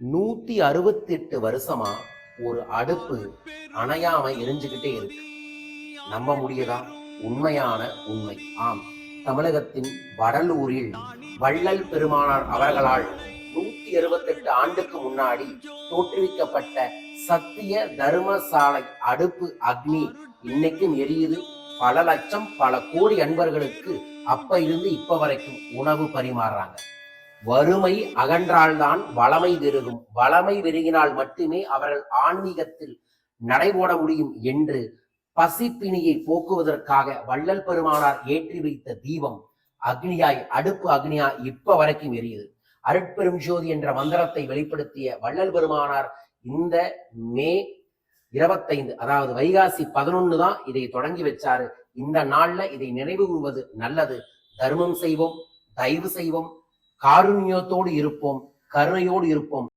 நூத்தி அறுபத்தி எட்டு வருஷமா ஒரு அடுப்பு அணையாம எரிஞ்சுக்கிட்டே இருக்கு. நம்ப முடியுதா? உண்மையான உண்மை. ஆம். தமிழகத்தின் வடலூரில் வள்ளல் பெருமானார் அவர்களால் நூத்தி அறுபத்தெட்டு ஆண்டுக்கு முன்னாடி தோற்றுவிக்கப்பட்ட சத்திய தர்மசாலை அடுப்பு அக்னி இன்னைக்கும் எரியுது. பல லட்சம் பல கோடி அன்பர்களுக்கு அப்ப இருந்து இப்ப வரைக்கும் உணவு பரிமாறுறாங்க. வறுமை அகன்றால்தான் வளமை பெருகும். வளமை பெருகினால் மட்டுமே அவர்கள் ஆன்மீகத்தில் நடைபோட முடியும் என்று பசிப்பிணியை போக்குவதற்காக வள்ளல் பெருமானார் ஏற்றி வைத்த தீபம் அக்னியாய் அடுப்பு அக்னியாய் இப்ப வரைக்கும் எரியுது. அருட்பெரும் ஜோதி என்ற மந்திரத்தை வெளிப்படுத்திய வள்ளல் பெருமானார் இந்த மே இருபத்தைந்து அதாவது வைகாசி பதினொன்னு தான் இதை தொடங்கி வச்சாரு. இந்த நாள்ல இதை நினைவு கூறுவது நல்லது. தர்மம் செய்வோம் தயவு செய்வோம் காருண்யத்தோடு இருப்போம் கருணையோடு இருப்போம்.